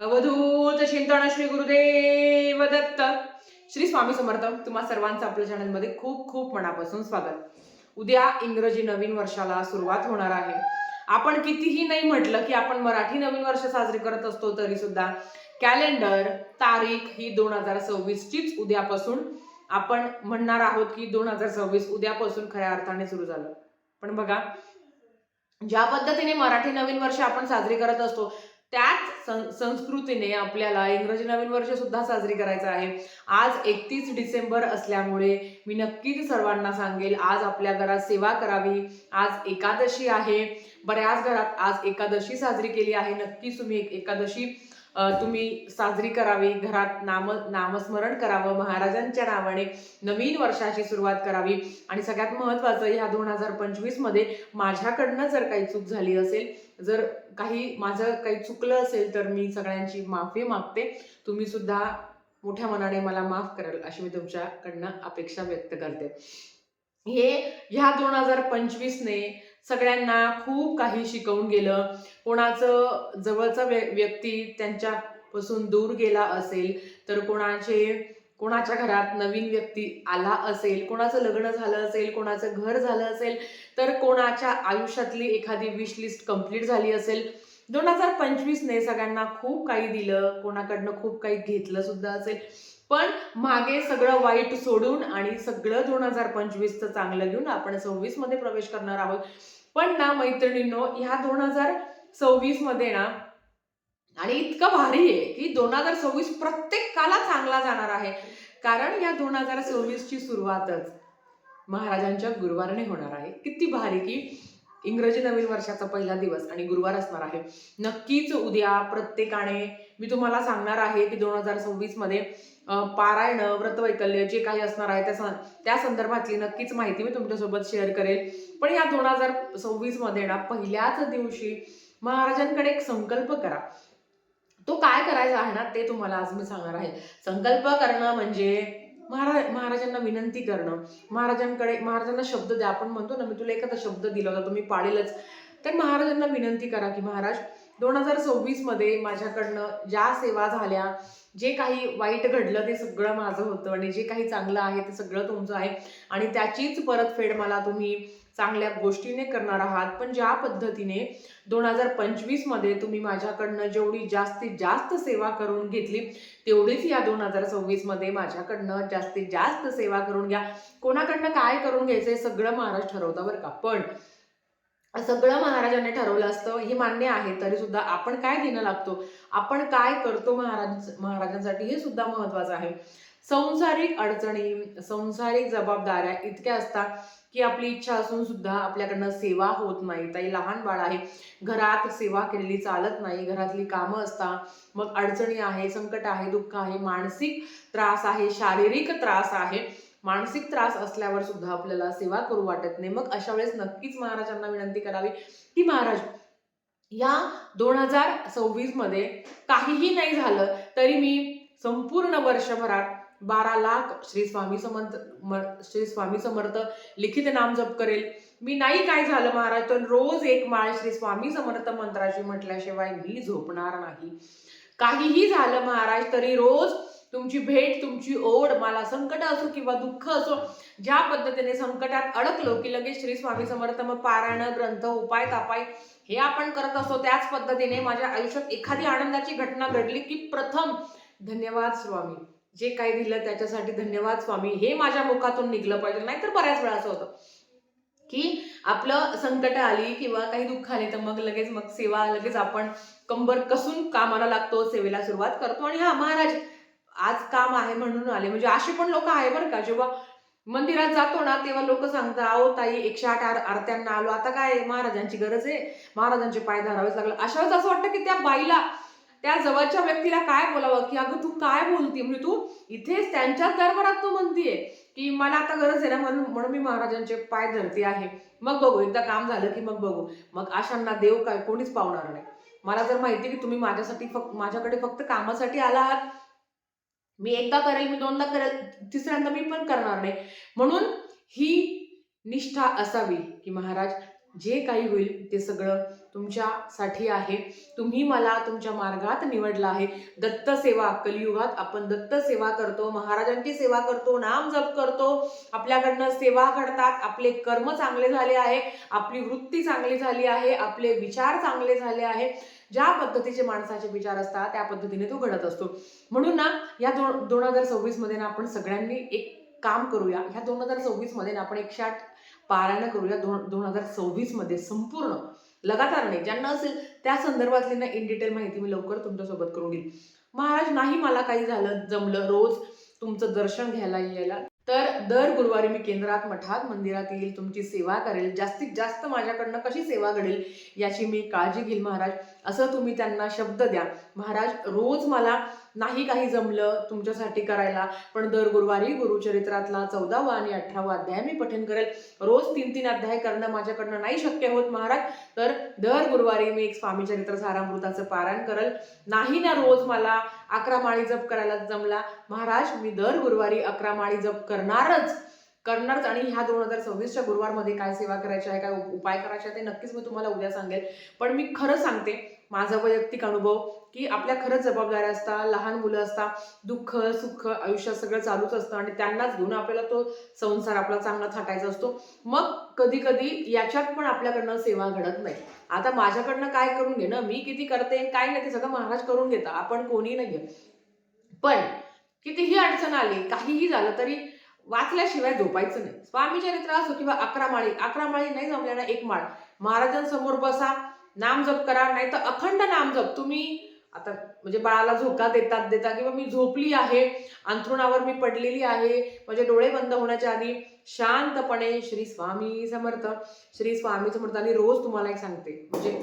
अवधूत चिंतन श्री गुरुदेव दत्त. श्री स्वामी समर्थ तुम्हा सर्वांचं आपल्या चॅनलमध्ये खूप खूप मनापासून स्वागत. उद्या इंग्रजी नवीन वर्षाला सुरुवात होणार आहे. आपण कितीही नाही म्हटलं की आपण मराठी नवीन वर्ष साजरे करत असतो तरी सुद्धा कॅलेंडर तारीख ही दोन हजार सव्वीसचीच उद्यापासून आपण म्हणणार आहोत की दोन हजार सव्वीस उद्यापासून खऱ्या अर्थाने सुरू झालं. पण बघा ज्या पद्धतीने मराठी नवीन वर्ष आपण साजरी करत असतो त्याच सं- संस्कृतीने आपल्याला इंग्रजी नवीन वर्ष सुद्धा साजरी करायचं आहे. आज एकतीस डिसेंबर असल्यामुळे मी नक्कीच सर्वांना सांगेल आज आपल्या घरात सेवा करावी. आज एकादशी आहे. बऱ्याच घरात आज एकादशी साजरी केली आहे. नक्कीच तुम्ही एक एकादशी तुम्ही साजरी करावी. घरात नाम नामस्मरण करावं. महाराजांच्या नावाने नवीन वर्षाची सुरुवात करावी. आणि सगळ्यात महत्त्वाचं ह्या दोन हजार पंचवीसमध्ये माझ्याकडनं जर काही चूक झाली असेल जर काही माझं काही चुकलं असेल तर मी सगळ्यांची माफी मागते. तुम्ही सुद्धा मोठ्या मनाने मला माफ कराल अशी मी तुमच्याकडनं अपेक्षा व्यक्त करते. हे ह्या दोन हजार पंचवीसने सगळ्यांना खूप काही शिकवून गेलं. कोणाचं जवळचा व्य- व्यक्ती त्यांच्यापासून दूर गेला असेल तर कोणाचे कोणाच्या घरात नवीन व्यक्ती आला असेल कोणाचं लग्न झालं असेल कोणाचं घर झालं असेल तर कोणाच्या आयुष्यातली एखादी विश लिस्ट कंप्लीट झाली असेल. दोन हजार पंचवीसने सगळ्यांना खूप काही दिलं कोणाकडनं खूप काही घेतलं सुद्धा असेल. पण मागे सगळं वाईट सोडून आणि सगळं दोन हजार पंचवीसचं चांगलं घेऊन आपण सव्वीसमध्ये प्रवेश करणार आहोत. पण ना मैत्रिणींनो ह्या दोन हजार सव्वीसमध्ये ना आणि इतकं भारी आहे की दोन हजार सव्वीस प्रत्येकाला चांगला जाणार आहे. कारण या दोन हजार सव्वीस ची सुरुवातच महाराजांच्या गुरुवारने होणार आहे. किती भारी की इंग्रजी नवीन वर्षाचा पहिला दिवस आणि गुरुवार असणार आहे. नक्कीच उद्या प्रत्येकाने मी तुम्हाला सांगणार आहे की दोन हजार सव्वीसमध्ये पारायण व्रतवैकल्य जे काही असणार आहे त्या त्या संदर्भातली नक्कीच माहिती मी तुमच्यासोबत शेअर करेल. पण या दोन हजार सव्वीसमध्ये ना पहिल्याच दिवशी महाराजांकडे एक संकल्प करा. तो काय करायचा आहे ना ते तुम्हाला आज मी सांगणार आहे. संकल्प करणं म्हणजे महाराज महाराजांना विनंती करणं. महाराजांकडे महाराजांना शब्द द्या. आपण म्हणतो ना मी तुला एखादा शब्द दिला होता तुम्ही पाळेलच. तर महाराजांना विनंती करा की महाराज दोन हजार सव्वीसमध्ये माझ्याकडनं ज्या सेवा झाल्या जे काही वाईट घडलं ते सगळं माझं होतं आणि जे काही चांगलं आहे ते सगळं तुमचं आहे. आणि त्याचीच परतफेड मला तुम्ही चांगल्या गोष्टीने करणार आहात. पण ज्या पद्धतीने दोन हजार पंचवीसमध्ये तुम्ही माझ्याकडनं जेवढी जास्तीत जास्त सेवा करून घेतली तेवढीच या दोन हजार सव्वीसमध्ये माझ्याकडनं जास्तीत जास्त सेवा करून घ्या. कोणाकडनं काय करून घ्यायचंय सगळं महाराज ठरवता बरं का. पण सगळं महाराजांनी ठरवलं असतं हे मान्य आहे तरी सुद्धा आपण काय देणं लागतो? आपण काय करतो महाराज महाराजांसाठी? हे सुद्धा महत्वाचं आहे. संसारिक अडचणी संसारिक जबाबदाऱ्या इतक्या असतात की आपली इच्छा असून सुद्धा आपल्याकडनं सेवा होत नाही. ताई लहान बाळ आहे. घरात सेवा केलेली चालत नाही. घरातली कामं असतात. मग अडचणी आहे संकट आहे दुःख आहे मानसिक त्रास आहे शारीरिक त्रास आहे. मानसिक त्रास असल्यावर सुद्धा आपल्याला सेवा करू वाटत नाही. मग अशा वेळेस नक्कीच महाराजांना विनंती करावी की महाराज या दोन हजार सव्वीसमध्ये काहीही नाही झालं तरी मी संपूर्ण वर्षभरात बारा लाख श्री स्वामी समर्थ श्री स्वामी समर्थ लिखित नाम जप करेल. मी नाही काय झालं महाराज तर रोज एक माळ श्री स्वामी समर्थ मंत्राची म्हटल्याशिवाय मी झोपणार नाही. काहीही झालं महाराज तरी रोज तुमची भेट तुमची ओढ मला संकट असो किंवा दुःख असो ज्या पद्धतीने संकटात अडकलो की लगेच श्री स्वामी समर्थ मग पारायण ग्रंथ उपाय तापाय हे आपण करत असतो त्याच पद्धतीने माझ्या आयुष्यात एखादी आनंदाची घटना घडली की प्रथम धन्यवाद स्वामी. जे काही दिलं त्याच्यासाठी धन्यवाद स्वामी. हे माझ्या मुखातून निघलं पाहिजे. नाहीतर बऱ्याच वेळा असं होतं की आपलं संकट आली किंवा काही दुःख आले तर मग लगेच मग सेवा लगेच आपण कंबर कसून कामाला लागतो सेवेला सुरुवात करतो. आणि हा महाराज आज काम आहे म्हणून आले. म्हणजे असे पण लोक आहे बरं का. जेव्हा मंदिरात जातो ना तेव्हा लोक सांगतात आहो ताई एकशे आठ आर आरत्यांना आलो. आता काय महाराजांची गरज आहे. महाराजांचे पाय धरावेच लागले. अशा वेळेस असं वाटतं की त्या बाईला त्या जवळच्या व्यक्तीला काय बोलावं? की अगं तू काय बोलती? म्हणजे तू इथेच त्यांच्या दरबारात तू म्हणतीये की मला आता गरज आहे ना म्हणून म्हणून मी महाराजांचे पाय धरते आहे. मग बघू एकदा काम झालं की मग बघू. मग अशांना देव काय कोणीच पावणार नाही. मला जर माहिती की तुम्ही माझ्यासाठी फक्त माझ्याकडे फक्त कामासाठी आला आहात मी एकदा करेल मी दोनदा करेल तिसऱ्यांदा मी पण करणार नाही. म्हणून ही निष्ठा असावी की महाराज जे काही होईल ते सगळं तुमच्यासाठी आहे. तुम्ही मला तुमच्या मार्गात निवडला आहे. दत्त सेवा कलियुगात आपण दत्त सेवा करतो महाराजांची सेवा करतो नाम जप करतो. आपल्याकडनं सेवा घडतात. आपले कर्म चांगले झाले आहे. आपली वृत्ती चांगली झाली आहे. आपले विचार चांगले झाले आहे. ज्या पद्धतीचे माणसाचे विचार असतात त्या पद्धतीने तो घडत असतो. म्हणून ना या दोन दोन हजार सव्वीसमध्ये ना आपण सगळ्यांनी एक काम करूया. ह्या दोन हजार सव्वीसमध्ये ना आपण एकशे आठ पारायण करूया. दोन दोन हजार सव्वीसमध्ये संपूर्ण. लगातार नाही. ज्यांना असेल त्या संदर्भातली ना इन डिटेल माहिती मी लवकर तुमच्यासोबत करून घेईल महाराज नाही मला काही झालं जमलं रोज तुमचं दर्शन घ्यायला यायला तर दर गुरुवारी मी केंद्रात मठात मंदिरात येईल तुमची सेवा करेल. जास्तीत जास्त माझ्याकडनं कशी सेवा घडेल याची मी काळजी घेईल महाराज. असं तुम्ही त्यांना शब्द द्या. महाराज रोज मला नाही काही जमलं तुमच्यासाठी करायला पण दर गुरुवारी गुरुचरित्रातला चौदावा आणि अठरावा अध्याय मी पठन करेल. रोज तीन तीन अध्याय करणं माझ्याकडनं नाही शक्य होत महाराज. तर दर गुरुवारी मी एक स्वामी चरित्र सारामृताचं पारायण करेल. नाही ना रोज मला अकरा माळी जप करायला जमला. महाराज मी दर गुरुवारी अकरा माळी जप करणारच. करणारच. आणि ह्या दोन हजार सव्वीसच्या गुरुवारमध्ये काय सेवा करायची आहे काय उपाय करायचे आहे ते नक्कीच मी तुम्हाला उद्या सांगेल. पण मी खरं सांगते माझा वैयक्तिक अनुभव की आपल्या खरंच जबाबदाऱ्या असतात लहान मुलं असतात दुःख सुख आयुष्यात सगळं चालूच असतं आणि त्यांनाच घेऊन आपल्याला तो संसार आपला चांगला थाटायचा असतो. मग कधी कधी याच्यात पण आपल्याकडनं सेवा घडत नाही. आता माझ्याकडनं काय करून घेणं? मी किती करते? काय नाही? ते सगळं महाराज करून घेता आपण कोणी नाही पण कितीही अडचण आली काहीही झालं तरी वाचल्याशिवाय झोपायचं नाही. स्वामी चरित्र असो किंवा अकरा माळी अकरा माळी नाही जमल्या ना एक माळ. महाराजांसमोर बसा नाम जप करा नाही तर अखंड नाम जप. तुम्ही आता म्हणजे बाळाला झोका देतात देता किंवा मी झोपली आहे अंथरुणावर मी पडलेली आहे म्हणजे डोळे बंद होण्याच्या आधी शांतपणे श्री स्वामी समर्थ श्री स्वामी समर्थ. आणि रोज तुम्हाला एक सांगते म्हणजे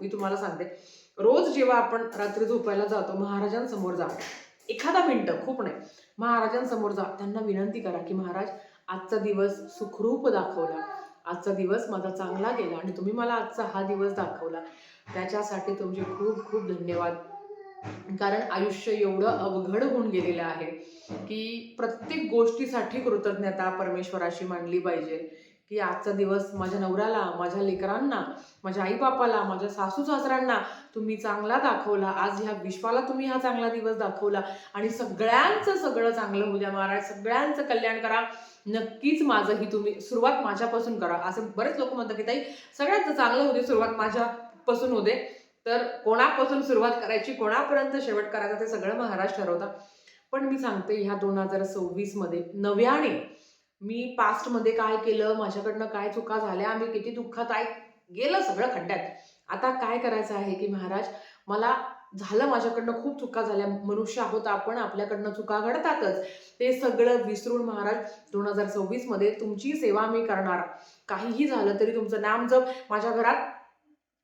मी तुम्हाला सांगते. रोज जेव्हा आपण रात्री झोपायला जातो महाराजांसमोर जा. एखादा मिनटं खूप नाही. महाराजांसमोर जा. त्यांना विनंती करा की महाराज आजचा दिवस सुखरूप दाखवला. आजचा दिवस माझा चांगला गेला आणि तुम्ही मला आजचा हा दिवस दाखवला. त्याच्यासाठी तुमचे खूप खूप धन्यवाद. कारण आयुष्य एवढं अवघड होऊन गेलेलं आहे की प्रत्येक गोष्टीसाठी कृतज्ञता परमेश्वराशी मानली पाहिजे. की आजचा दिवस माझ्या नवऱ्याला माझ्या लेकरांना माझ्या आईबापाला माझ्या सासू सासऱ्यांना तुम्ही चांगला दाखवला. आज ह्या विश्वाला तुम्ही हा चांगला दिवस दाखवला. आणि सगळ्यांचं सगळं चांगलं होऊ द्या महाराज. सगळ्यांचं कल्याण करा. नक्कीच माझंही तुम्ही सुरुवात माझ्यापासून करा. असं बरेच लोक म्हणतात की ताई सगळ्यात चांगलं होते सुरुवात माझ्यापासून होते तर कोणापासून सुरुवात करायची कोणापर्यंत शेवट करायचा ते सगळं महाराज ठरवतात पण मी सांगते ह्या दोन हजार सव्वीसमध्ये नव्याने मी पास्टमध्ये काय केलं माझ्याकडनं काय चुका झाल्या मी किती दुःखात आहे गेलं सगळं खड्ड्यात. आता काय करायचं आहे की महाराज मला झालं माझ्याकडनं खूप चुका झाल्या. मनुष्य आहोत आपण आपल्याकडनं चुका घडतातच. ते सगळं विसरून महाराज दोन हजार सव्वीसमध्ये तुमची सेवा मी करणार. काहीही झालं तरी तुमचं नाम जप. माझ्या घरात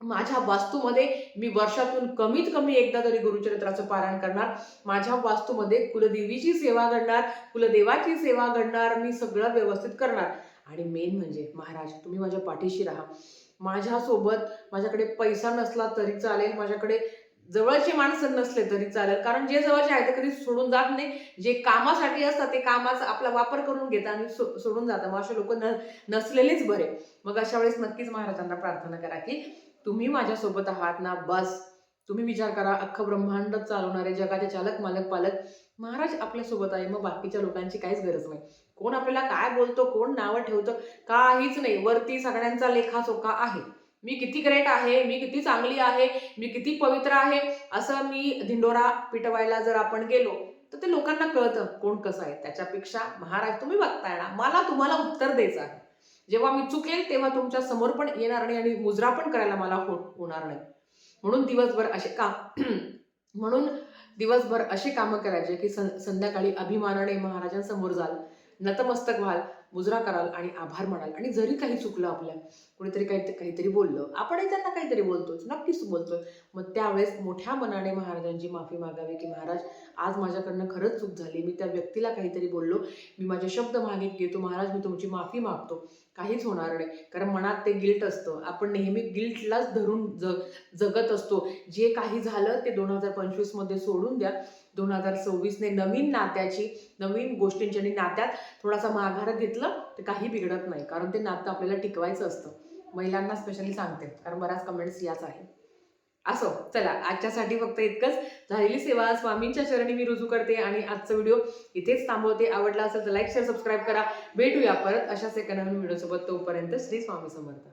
माझ्या वास्तूमध्ये मी वर्षातून कमीत कमी एकदा तरी गुरुचरित्राचं पारायण करणार. माझ्या वास्तूमध्ये कुलदेवीची सेवा घडणार. कुलदेवाची सेवा घडणार. मी सगळं व्यवस्थित करणार. आणि मेन म्हणजे महाराज तुम्ही माझ्या पाठीशी राहा. माझ्यासोबत माझ्याकडे पैसा नसला तरी चालेल माझ्याकडे जवळचे माणसं नसले तरी चालेल. कारण जे जवळचे आहे ते कधी सोडून जात नाही. जे कामासाठी असतात ते कामाचा आपला वापर करून घेतात आणि सो- सोडून जातात. मग असे लोक न नसलेलेच बरे. मग अशा वेळेस नक्कीच महाराजांना प्रार्थना करा की तुम्ही माझ्यासोबत आहात ना बस. तुम्ही विचार करा अख्खं ब्रह्मांड चालवणारे जगाचे चालक मालक पालक महाराज आपल्यासोबत आहे. मग बाकीच्या लोकांची काहीच गरज नाही. कोण आपल्याला काय बोलतो कोण नावं ठेवतं काहीच नाही. वरती सगळ्यांचा लेखाचोखा आहे. मी किती ग्रेट आहे मी किती चांगली आहे मी किती पवित्र आहे असं मी धिंडोरा पिटवायला जर आपण गेलो तर ते लोकांना कळतं कोण कसं आहे. त्याच्यापेक्षा महाराज तुम्ही बघताय ना मला तुम्हाला उत्तर द्यायचं आहे. जेव्हा मी चुकेल तेव्हा तुमच्यासमोर पण येणार नाही आणि मुजरा पण करायला मला हो- होणार नाही. म्हणून दिवसभर असे का म्हणून दिवसभर अशी कामं करायचे की सं संध्याकाळी अभिमानाने महाराजांसमोर जाल नतमस्तक व्हाल मुजरा कराल आणि आभार म्हणाल आणि जरी काही चुकलं आपल्या कुणीतरी काही काहीतरी बोललं. आपणही त्यांना काहीतरी बोलतोच नक्कीच बोलतोय. मग त्यावेळेस मोठ्या मनाने महाराजांची माफी मागावी की महाराज आज माझ्याकडनं खरंच चूक झाली. मी त्या व्यक्तीला काहीतरी बोललो. मी माझे शब्द मागे घेतो. महाराज मी तुमची माफी मागतो. काहीच होणार नाही. कारण मनात ते गिल्ट असतं. आपण नेहमी गिल्टलाच धरून जग जगत असतो. जे काही झालं ते दोन हजार पंचवीसमध्ये सोडून द्या. दोन हजार सव्वीसने नवीन नात्याची नवीन गोष्टींच्या आणि नात्यात थोडासा माघार घेतलं तर काही बिघडत नाही. कारण ते नातं आपल्याला टिकवायचं असतं. महिलांना स्पेशली सांगते कारण बऱ्याच कमेंट्स याच आहे. असो चला आजच्यासाठी फक्त इतकंच. झालेली सेवा स्वामींच्या चरणी मी रुजू करते आणि आजचा व्हिडिओ इथेच थांबवते. आवडला असेल तर लाईक शेअर सबस्क्राईब करा. भेटूया परत अशाच एका नवीन व्हिडिओसोबत तोपर्यंत श्री स्वामी समर्थ.